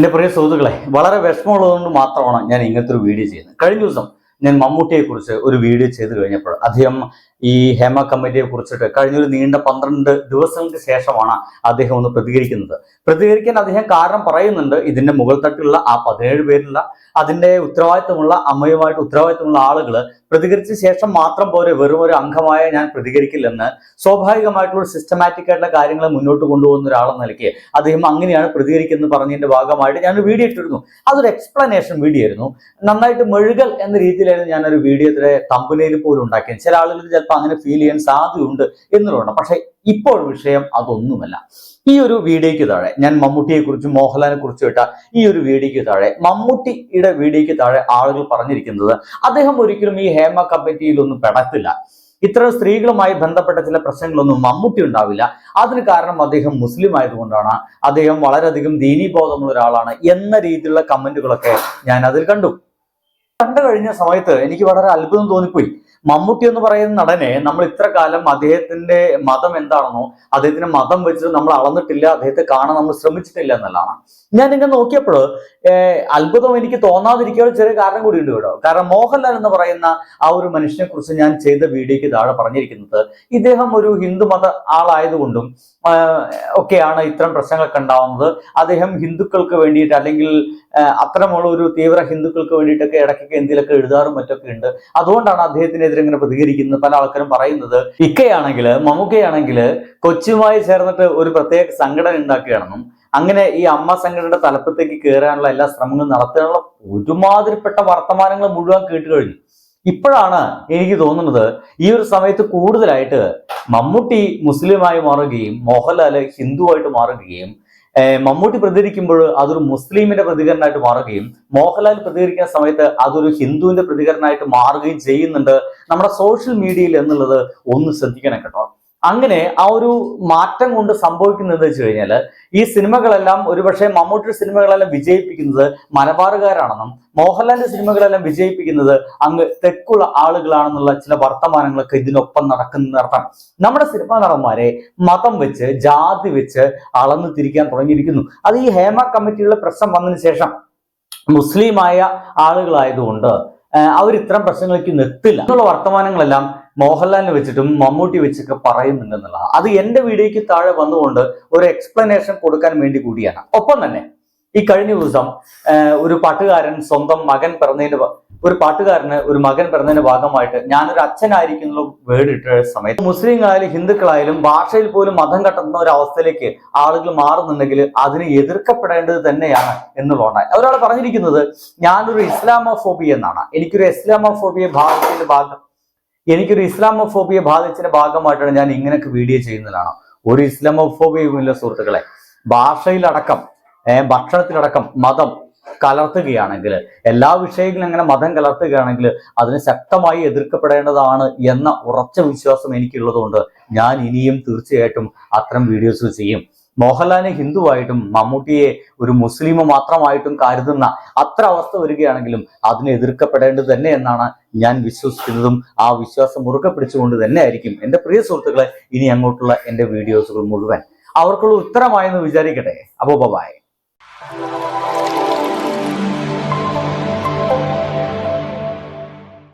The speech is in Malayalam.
എന്റെ പ്രിയ സുഹൃത്തുക്കളെ വളരെ വിഷമമുള്ളതുകൊണ്ട് മാത്രമാണ് ഞാൻ ഇങ്ങനത്തെ ഒരു വീഡിയോ ചെയ്യുന്നത്. കഴിഞ്ഞ ദിവസം ഞാൻ മമ്മൂട്ടിയെക്കുറിച്ച് ഒരു വീഡിയോ ചെയ്ത് കഴിഞ്ഞപ്പോൾ അദ്ദേഹം ഈ ഹേമ കമ്മിറ്റിയെ കുറിച്ചിട്ട് കഴിഞ്ഞൊരു നീണ്ട പന്ത്രണ്ട് ദിവസങ്ങൾക്ക് ശേഷമാണ് അദ്ദേഹം ഒന്ന് പ്രതികരിക്കുന്നത്. പ്രതികരിക്കാൻ അദ്ദേഹം കാരണം പറയുന്നുണ്ട്. ഇതിന്റെ മുകൾ തട്ടിലുള്ള ആ പതിനേഴ് പേരിലുള്ള അതിന്റെ ഉത്തരവാദിത്തമുള്ള അമ്മയുമായിട്ട് ഉത്തരവാദിത്തമുള്ള ആളുകൾ പ്രതികരിച്ച ശേഷം മാത്രം പോരെ. വെറും ഒരു അംഗമായ ഞാൻ പ്രതികരിക്കില്ലെന്ന് സ്വാഭാവികമായിട്ടുള്ള സിസ്റ്റമാറ്റിക് ആയിട്ടുള്ള കാര്യങ്ങളെ മുന്നോട്ട് കൊണ്ടുപോകുന്ന ഒരാളെന്ന നിലയ്ക്ക് അദ്ദേഹം അങ്ങനെയാണ് പ്രതികരിക്കുന്നത് പറഞ്ഞതിന്റെ ഭാഗമായിട്ട് ഞാൻ വീഡിയോ ഇട്ടിരുന്നു. അതൊരു എക്സ്പ്ലനേഷൻ വീഡിയോ ആയിരുന്നു. നന്നായിട്ട് മെഴുകൽ എന്ന രീതിയിലായിരുന്നു ഞാനൊരു വീഡിയോ തമ്പനയിൽ പോലും ഉണ്ടാക്കിയത്. ചില ആളുകൾ ചിലപ്പോൾ അങ്ങനെ ഫീൽ ചെയ്യാൻ സാധ്യതയുണ്ട് എന്നുള്ളതാണ്. പക്ഷെ ഇപ്പോൾ വിഷയം അതൊന്നുമല്ല. ഈ ഒരു വീഡിയോയ്ക്ക് താഴെ ഞാൻ മമ്മൂട്ടിയെ കുറിച്ചും മോഹൻലാലിനെ കുറിച്ചും ഇട്ട ഈ ഒരു വീഡിയോയ്ക്ക് താഴെ മമ്മൂട്ടിയുടെ വീഡിയോയ്ക്ക് താഴെ ആളുകൾ പറഞ്ഞിരിക്കുന്നത് അദ്ദേഹം ഒരിക്കലും ഈ ഹേമ കമ്മിറ്റിയിലൊന്നും പെടത്തില്ല. ഇത്ര സ്ത്രീകളുമായി ബന്ധപ്പെട്ട ചില പ്രശ്നങ്ങളൊന്നും മമ്മൂട്ടി ഉണ്ടാവില്ല. അതിന് കാരണം അദ്ദേഹം മുസ്ലിം ആയതുകൊണ്ടാണ്. അദ്ദേഹം വളരെയധികം ദീനീബോധമുള്ള ഒരാളാണ് എന്ന രീതിയിലുള്ള കമന്റുകളൊക്കെ ഞാൻ അതിൽ കണ്ടു. കണ്ടു കഴിഞ്ഞ സമയത്ത് എനിക്ക് വളരെ അത്ഭുതം തോന്നിപ്പോയി. മമ്മൂട്ടി എന്ന് പറയുന്ന നടനെ നമ്മൾ ഇത്ര കാലം അദ്ദേഹത്തിന്റെ മതം എന്താണെന്നോ അദ്ദേഹത്തിന്റെ മതം വെച്ച് നമ്മൾ അളന്നിട്ടില്ല അദ്ദേഹത്തെ കാണാൻ നമ്മൾ ശ്രമിച്ചിട്ടില്ല എന്നുള്ളതാണ്. ഞാൻ ഇങ്ങനെ നോക്കിയപ്പോൾ അത്ഭുതം എനിക്ക് തോന്നാതിരിക്കാൻ ചെറിയ കാരണം കൂടി ഉണ്ട് കേട്ടോ. കാരണം മോഹൻലാൽ എന്ന് പറയുന്ന ആ ഒരു മനുഷ്യനെ കുറിച്ച് ഞാൻ ചെയ്ത വീഡിയോക്ക് താഴെ പറഞ്ഞിരിക്കുന്നത് ഇദ്ദേഹം ഒരു ഹിന്ദു മത ആളായതുകൊണ്ടും ഒക്കെയാണ് ഇത്തരം പ്രശ്നങ്ങളൊക്കെ ഉണ്ടാവുന്നത്. അദ്ദേഹം ഹിന്ദുക്കൾക്ക് വേണ്ടിയിട്ട് അല്ലെങ്കിൽ അത്തരമുള്ള ഒരു തീവ്ര ഹിന്ദുക്കൾക്ക് വേണ്ടിയിട്ടൊക്കെ ഇടയ്ക്കൊക്കെ എന്തിലൊക്കെ എഴുതാറും മറ്റൊക്കെ ഉണ്ട്. അതുകൊണ്ടാണ് അദ്ദേഹത്തിനെതിരെ ഇങ്ങനെ പ്രതികരിക്കുന്നത് പല ആൾക്കാരും പറയുന്നത് ഇക്കയാണെങ്കിൽ മമ്മൂക്കയാണെങ്കിൽ കൊച്ചുമായി ചേർന്നിട്ട് ഒരു പ്രത്യേക സംഘടന ഉണ്ടാക്കുകയാണെന്നും അങ്ങനെ ഈ അമ്മ സംഘടനയുടെ തലപ്പത്തേക്ക് കയറാനുള്ള എല്ലാ ശ്രമങ്ങളും നടത്താനുള്ള ഒരുമാതിരിപ്പെട്ട വർത്തമാനങ്ങൾ മുഴുവൻ കേട്ട് കഴിഞ്ഞു. ഇപ്പോഴാണ് എനിക്ക് തോന്നുന്നത് ഈ ഒരു സമയത്ത് കൂടുതലായിട്ട് മമ്മൂട്ടി മുസ്ലിമായി മാറുകയും മോഹൻലാൽ ഹിന്ദുവായിട്ട് മാറുകയും മമ്മൂട്ടി പ്രതികരിക്കുമ്പോൾ അതൊരു മുസ്ലിമിന്റെ പ്രതികരണമായിട്ട് മാറുകയും മോഹൻലാൽ പ്രതികരിക്കുന്ന സമയത്ത് അതൊരു ഹിന്ദുവിന്റെ പ്രതികരണമായിട്ട് മാറുകയും ചെയ്യുന്നുണ്ട്. നമ്മുടെ സോഷ്യൽ മീഡിയയിൽ എന്നുള്ളത് ഒന്ന് ശ്രദ്ധിക്കണം കേട്ടോ. അങ്ങനെ ആ ഒരു മാറ്റം കൊണ്ട് സംഭവിക്കുന്നത് വെച്ച് കഴിഞ്ഞാൽ ഈ സിനിമകളെല്ലാം ഒരുപക്ഷെ മമ്മൂട്ടി സിനിമകളെല്ലാം വിജയിപ്പിക്കുന്നത് മലബാറുകാരാണെന്നും മോഹൻലാലിന്റെ സിനിമകളെല്ലാം വിജയിപ്പിക്കുന്നത് അങ്ങ് തെക്കുള്ള ആളുകളാണെന്നുള്ള ചില വർത്തമാനങ്ങളൊക്കെ ഇതിനൊപ്പം നടക്കുന്നർത്ഥം നമ്മുടെ സിനിമാ നടന്മാരെ മതം വെച്ച് ജാതി വെച്ച് അളന്നു തിരിക്കാൻ തുടങ്ങിയിരിക്കുന്നു. അത് ഈ ഹേമ കമ്മിറ്റിയുടെ പ്രശ്നം വന്നതിന് ശേഷം മുസ്ലിമായ ആളുകളായതുകൊണ്ട് അവർ ഇത്തരം പ്രശ്നങ്ങളിലേക്ക് നിർത്തില്ല എന്നുള്ള വർത്തമാനങ്ങളെല്ലാം മോഹൻലാലിനെ വെച്ചിട്ടും മമ്മൂട്ടി വെച്ചൊക്കെ പറയുന്നുണ്ട് എന്നുള്ളതാണ് അത് എന്റെ വീഡിയോയ്ക്ക് താഴെ വന്നുകൊണ്ട് ഒരു എക്സ്പ്ലനേഷൻ കൊടുക്കാൻ വേണ്ടി കൂടിയാണ്. ഒപ്പം തന്നെ ഈ കഴിഞ്ഞ ദിവസം ഒരു പാട്ടുകാരൻ സ്വന്തം മകൻ പിറന്നതിന്റെ ഒരു പാട്ടുകാരന് ഒരു മകൻ പിറന്നതിന്റെ ഭാഗമായിട്ട് ഞാനൊരു അച്ഛനായിരിക്കുന്ന വേർഡ് ഇട്ട സമയത്ത് മുസ്ലിങ്ങളായാലും ഹിന്ദുക്കളായാലും ഭാഷയിൽ പോലും മതം കട്ടുന്ന ഒരു അവസ്ഥയിലേക്ക് ആളുകൾ മാറുന്നുണ്ടെങ്കിൽ അതിന് എതിർക്കപ്പെടേണ്ടത് തന്നെയാണ് എന്നുള്ളതാണ്. ഒരാൾ പറഞ്ഞിരിക്കുന്നത് ഞാനൊരു ഇസ്ലാമോഫോബിയ എന്നാണ് എനിക്കൊരു ഇസ്ലാമോഫോബിയ ഭാഗത്തിന്റെ ഭാഗം എനിക്കൊരു ഇസ്ലാമോഫോബിയ ബാധിച്ചതിന്റെ ഭാഗമായിട്ടാണ് ഞാൻ ഇങ്ങനെയൊക്കെ വീഡിയോ ചെയ്യുന്നതാണ്. ഒരു ഇസ്ലാമോഫോബിയുമില്ല സുഹൃത്തുക്കളെ ഭാഷയിലടക്കം ഭക്ഷണത്തിലടക്കം മതം കലർത്തുകയാണെങ്കിൽ എല്ലാ വിഷയങ്ങളിലും അങ്ങനെ മതം കലർത്തുകയാണെങ്കിൽ അതിന് ശക്തമായി എതിർക്കപ്പെടേണ്ടതാണ് എന്ന ഉറച്ച വിശ്വാസം എനിക്കുള്ളതുകൊണ്ട് ഞാൻ ഇനിയും തീർച്ചയായിട്ടും അത്തരം വീഡിയോസ് ചെയ്യും. മോഹൻലാലിനെ ഹിന്ദുവായിട്ടും മമ്മൂട്ടിയെ ഒരു മുസ്ലിം മാത്രമായിട്ടും കരുതുന്ന അത്ര അവസ്ഥ വരികയാണെങ്കിലും അതിനെ എതിർക്കപ്പെടേണ്ടത് തന്നെ എന്നാണ് ഞാൻ വിശ്വസിക്കുന്നതും ആ വിശ്വാസം മുറുകെ പിടിച്ചുകൊണ്ട് തന്നെ ആയിരിക്കും. എന്റെ പ്രിയ സുഹൃത്തുക്കളെ ഇനി അങ്ങോട്ടുള്ള എന്റെ വീഡിയോസുകൾ മുഴുവൻ അവർക്കുള്ള ഉത്തരമായെന്ന് വിചാരിക്കട്ടെ. അപ്പോ ബൈ